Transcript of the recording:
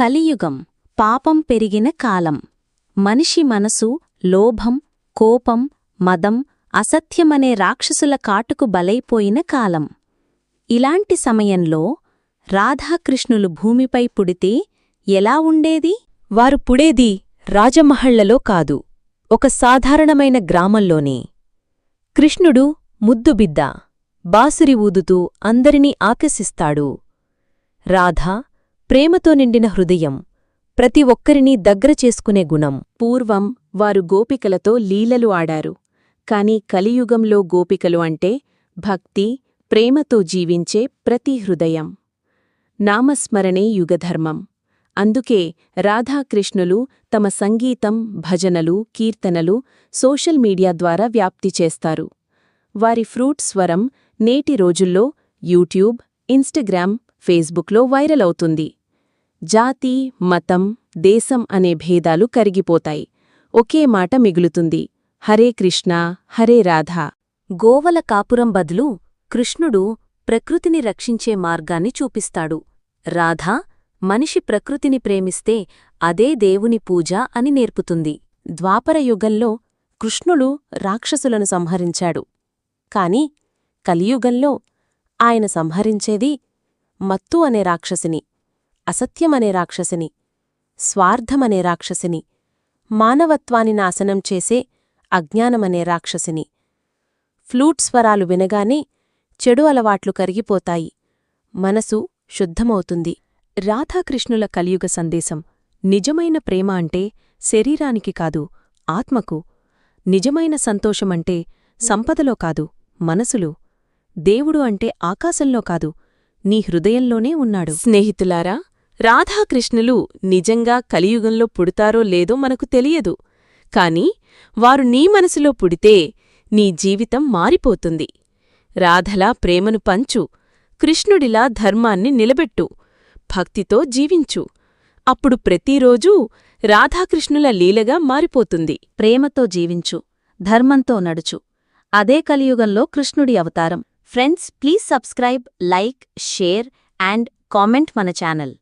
కలియుగం పాపం పెరిగిన కాలం. మనిషి మనసు లోభం కోపం మదం అసత్యమనే రాక్షసుల కాటుకు బలైపోయిన కాలం. ఇలాంటి సమయంలో రాధాకృష్ణులు భూమిపై పుడితే ఎలా ఉండేది? వారు పుడేది రాజమహళ్ళలో కాదు ఒక సాధారణమైన గ్రామంలోనే. కృష్ణుడు ముద్దుబిద్ద బాసురి ఊదుతూ అందరినీ ఆకర్షిస్తాడు. రాధ ప్రేమతో నిండిన హృదయం. ప్రతి ఒక్కరినీ దగ్గర చేసుకునే గుణం. పూర్వం వారు గోపికలతో లీలలు ఆడారు. కాని కలియుగంలో గోపికలు అంటే భక్తి ప్రేమతో జీవించే ప్రతి హృదయం. నామస్మరణే యుగధర్మం. అందుకే రాధాకృష్ణులు తమ సంగీతం భజనలు కీర్తనలు సోషల్ మీడియా ద్వారా వ్యాప్తి చేస్తారు. వారి ఫ్రూట్ స్వరం నేటి రోజుల్లో యూట్యూబ్ ఇన్స్టాగ్రామ్ ఫేస్బుక్లో వైరల్ అవుతుంది. జాతి మతం దేశం అనే భేదాలు కరిగిపోతాయి. ఒకే మాట మిగులుతుంది. హరే కృష్ణ హరే రాధా. గోవల కాపురం బదులు కృష్ణుడు ప్రకృతిని రక్షించే మార్గాన్ని చూపిస్తాడు. రాధా మనిషి ప్రకృతిని ప్రేమిస్తే అదే దేవుని పూజ అని నేర్పుతుంది. ద్వాపరయుగంలో కృష్ణుడు రాక్షసులను సంహరించాడు. కాని కలియుగంలో ఆయన సంహరించేది మత్తు అనే రాక్షసిని. అసత్యమనే రాక్షసిని స్వార్థమనే రాక్షసిని మానవత్వాన్ని నాశనం చేసే అజ్ఞానమనే రాక్షసిని. ఫ్లూట్ స్వరాలు వినగానే చెడు అలవాట్లు కరిగిపోతాయి. మనసు శుద్ధమవుతుంది. రాధాకృష్ణుల కలియుగ సందేశం నిజమైన ప్రేమ అంటే శరీరానికి కాదు ఆత్మకు. నిజమైన సంతోషమంటే సంపదలో కాదు మనసులు. దేవుడు అంటే ఆకాశంలో కాదు నీ హృదయంలోనే ఉన్నాడు. స్నేహితులారా రాధాకృష్ణులు నిజంగా కలియుగంలో పుడతారో లేదో మనకు తెలియదు. కాని వారు నీ మనసులో పుడితే నీ జీవితం మారిపోతుంది. రాధలా ప్రేమను పంచు కృష్ణుడిలా ధర్మాన్ని నిలబెట్టు భక్తితో జీవించు. అప్పుడు ప్రతిరోజూ రాధాకృష్ణుల లీలగా మారిపోతుంది. ప్రేమతో జీవించు ధర్మంతో నడుచు. అదే కలియుగంలో కృష్ణుడి అవతారం. Friends please subscribe like share and comment మన ఛానల్.